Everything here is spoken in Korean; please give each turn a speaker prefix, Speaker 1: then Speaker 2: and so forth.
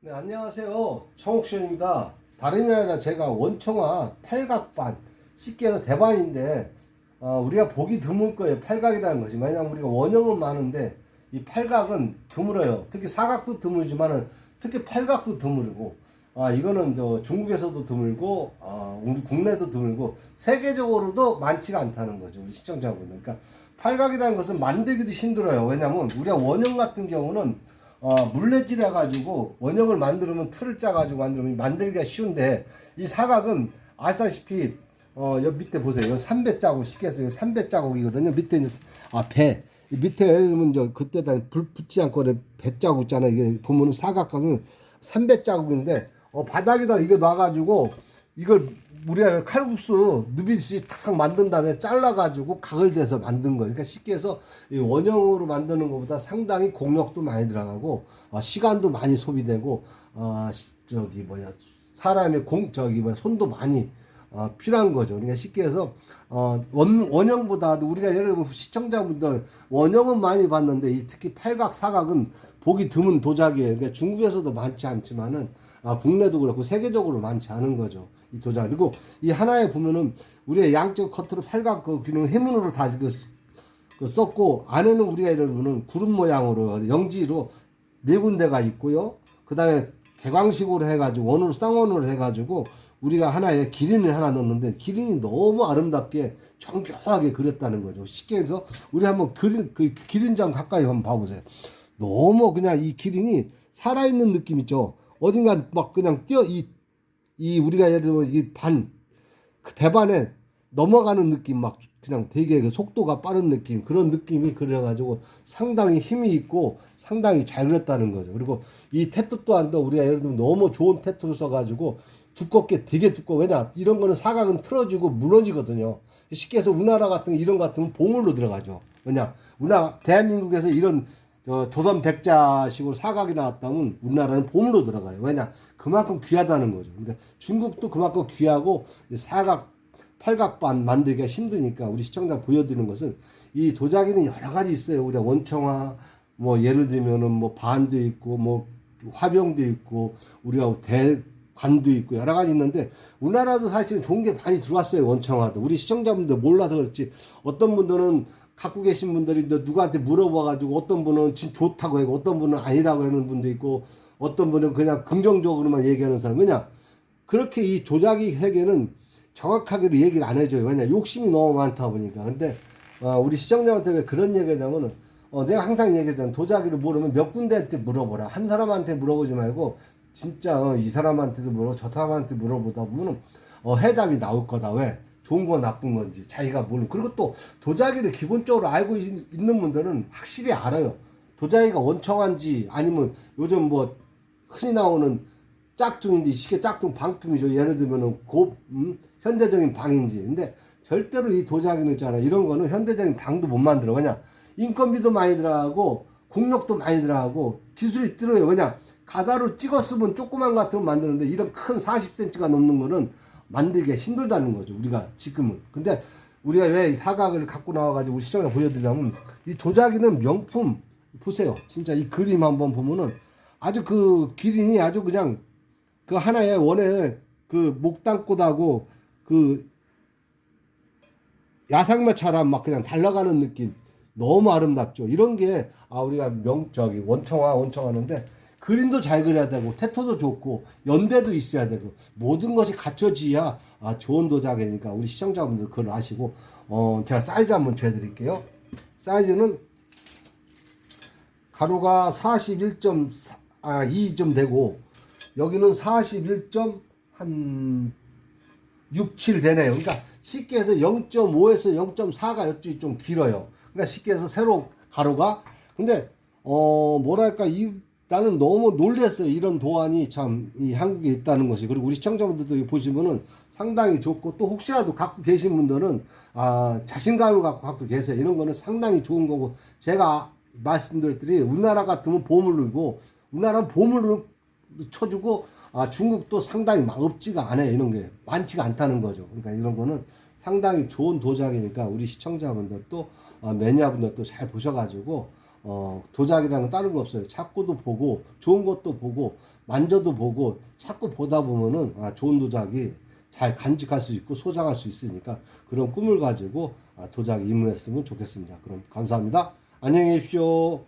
Speaker 1: 네, 안녕하세요. 청옥션입니다. 다름이 아니라 제가 원청화 팔각반, 쉽게 해서 대반인데, 어, 우리가 보기 드물 거예요. 팔각이라는 것이. 왜냐하면 우리가 원형은 많은데, 이 팔각은 드물어요. 특히 사각도 드물지만은, 특히 팔각도 드물고, 아, 이거는 저 중국에서도 드물고, 아, 우리 국내도 드물고, 세계적으로도 많지가 않다는 거죠. 우리 시청자분들. 그러니까, 팔각이라는 것은 만들기도 힘들어요. 왜냐면, 우리가 원형 같은 경우는, 어, 물레질 해 가지고 원형을 만들면 틀을 짜 가지고 만들면 만들기가 쉬운데 이 사각은 아시다시피 어, 여기 밑에 보세요. 3배 자국 해서 3배 자국이거든요. 밑에 이제 아, 배. 이 밑에 예를 들면 저 그때 다 불 붙지 않고 배 자국 있잖아요. 이게 보면은 사각각은 3배 자국인데 어, 바닥에다 이거 놔 가지고 이걸 우리가 칼국수 누비듯이 탁탁 만든 다음에 잘라가지고 각을 대서 만든 거예요. 그러니까 쉽게 해서 이 원형으로 만드는 것보다 상당히 공력도 많이 들어가고 어, 시간도 많이 소비되고 어, 시- 저기 뭐냐 사람의 공 저기 뭐 손도 많이 어, 필요한 거죠. 그러니까 쉽게 해서 어, 원, 원형보다도 우리가 예를 들면 시청자분들 원형은 많이 봤는데 이 특히 팔각 사각은 보기 드문 도자기예요. 그러니까 중국에서도 많지 않지만은 아, 국내도 그렇고 세계적으로 많지 않은 거죠. 이 도자 그리고 이 하나에 보면은 우리가 양쪽 커트로 팔각 그 기능 해문으로 다 그, 그 썼고 안에는 우리가 예를 들면 구름 모양으로 영지로 네 군데가 있고요. 그 다음에 개광식으로 해가지고 원으로 쌍원으로 해가지고 우리가 하나에 기린을 하나 넣었는데 기린이 너무 아름답게 정교하게 그렸다는 거죠. 쉽게 해서 우리 한번 그린 그 기린 좀 가까이 한번 봐보세요. 너무 그냥 이 기린이 살아있는 느낌 있죠. 어딘가 막 그냥 뛰어 이, 이 우리가 예를 들면 이반 그 대반에 넘어가는 느낌 막 그냥 되게 그 속도가 빠른 느낌 그런 느낌이 그려가지고 상당히 힘이 있고 상당히 잘 그렸다는 거죠. 그리고 이 테토 또한도 우리가 예를 들면 너무 좋은 테토를 써가지고 두껍게 되게 두꺼워. 왜냐 이런 거는 사각은 틀어지고 무너지거든요. 쉽게 해서 우리나라 같은 거 이런 거 같으면 보물로 들어가죠. 왜냐 우리나라 대한민국에서 이런 저 조선 백자식으로 사각이 나왔다면 우리나라는 보물로 들어가요. 왜냐 그만큼 귀하다는 거죠. 그러니까 중국도 그만큼 귀하고 이 사각 팔각반 만들기가 힘드니까 우리 시청자 보여드리는 것은 이 도자기는 여러 가지 있어요. 우리가 원청화 뭐 예를 들면은 뭐 반도 있고 뭐 화병도 있고 우리가 대 관도 있고 여러 가지 있는데 우리나라도 사실은 좋은 게 많이 들어왔어요. 원청화도 우리 시청자분들 몰라서 그렇지 어떤 분들은 갖고 계신 분들이 이제 누구한테 물어봐가지고 어떤 분은 진 좋다고 하고 어떤 분은 아니라고 하는 분도 있고 어떤 분은 그냥 긍정적으로만 얘기하는 사람 왜냐 그렇게 이 도자기 세계는 정확하게도 얘기를 안 해줘요. 왜냐 욕심이 너무 많다 보니까. 근데 어, 우리 시청자한테 왜 그런 얘기 하냐면은 어, 내가 항상 얘기하잖아. 도자기를 모르면 몇 군데한테 물어보라. 한 사람한테 물어보지 말고 진짜 어, 이 사람한테도 물어 저 사람한테 물어보다 보면은 어, 해답이 나올 거다. 왜? 좋은 거 나쁜 건지 자기가 모르는 그리고 또 도자기를 기본적으로 알고 있- 있는 분들은 확실히 알아요. 도자기가 원청한지 아니면 요즘 뭐 흔히 나오는 짝퉁인데 시계 짝퉁 방품이죠. 예를 들면은 고 음, 현대적인 방인지. 근데 절대로 이 도자기는 있잖아. 이런 거는 현대적인 방도 못 만들어. 왜냐? 인건비도 많이 들어가고 공력도 많이 들어가고 기술이 들어요. 왜냐? 가다로 찍었으면 조그만 거 같은 거 만드는데 이런 큰 40cm가 넘는 거는 만들기가 힘들다는 거죠. 우리가 지금은. 근데 우리가 왜이 사각을 갖고 나와가지고 시청에 보여드리냐면 이 도자기는 명품 보세요. 진짜 이 그림 한번 보면은 아주 그 기린이 아주 그냥 그 하나의 원에 그 목단꽃하고 그 야상매처럼 막 그냥 달려가는 느낌 너무 아름답죠. 이런 게 아 우리가 명 저기 원청화 원청하는데 그림도 잘 그려야 되고 태토도 좋고 연대도 있어야 되고 모든 것이 갖춰지야 아 좋은 도자기니까 우리 시청자분들 그걸 아시고 어 제가 사이즈 한번 재드릴게요. 사이즈는 가로가 41.2좀 되고 여기는 41.한 67 되네요. 그러니까 쉽게 해서 0.5에서 0.4가 이쪽이 좀 길어요. 그러니까 쉽게 해서 세로 가로가 근데 어 뭐랄까 이 나는 너무 놀랐어요. 이런 도안이 참 이 한국에 있다는 것이 그리고 우리 시청자분들도 보시면은 상당히 좋고 또 혹시라도 갖고 계신 분들은 아 자신감을 갖고 갖고 계세요. 이런 거는 상당히 좋은 거고 제가 말씀드렸더니 우리나라 같으면 보물이고 우리나라는 보물로 쳐주고 아 중국도 상당히 막 없지가 않아요 이런 게 많지가 않다는 거죠 그러니까 이런 거는 상당히 좋은 도자기니까 우리 시청자분들도 어, 매니아분들도 잘 보셔가지고 어, 도자기라는 건 다른 거 없어요. 자꾸도 보고 좋은 것도 보고 만져도 보고 자꾸 보다 보면은 아, 좋은 도자기 잘 간직할 수 있고 소장할 수 있으니까 그런 꿈을 가지고 아, 도자기 입문했으면 좋겠습니다. 그럼 감사합니다. 안녕히 계십시오.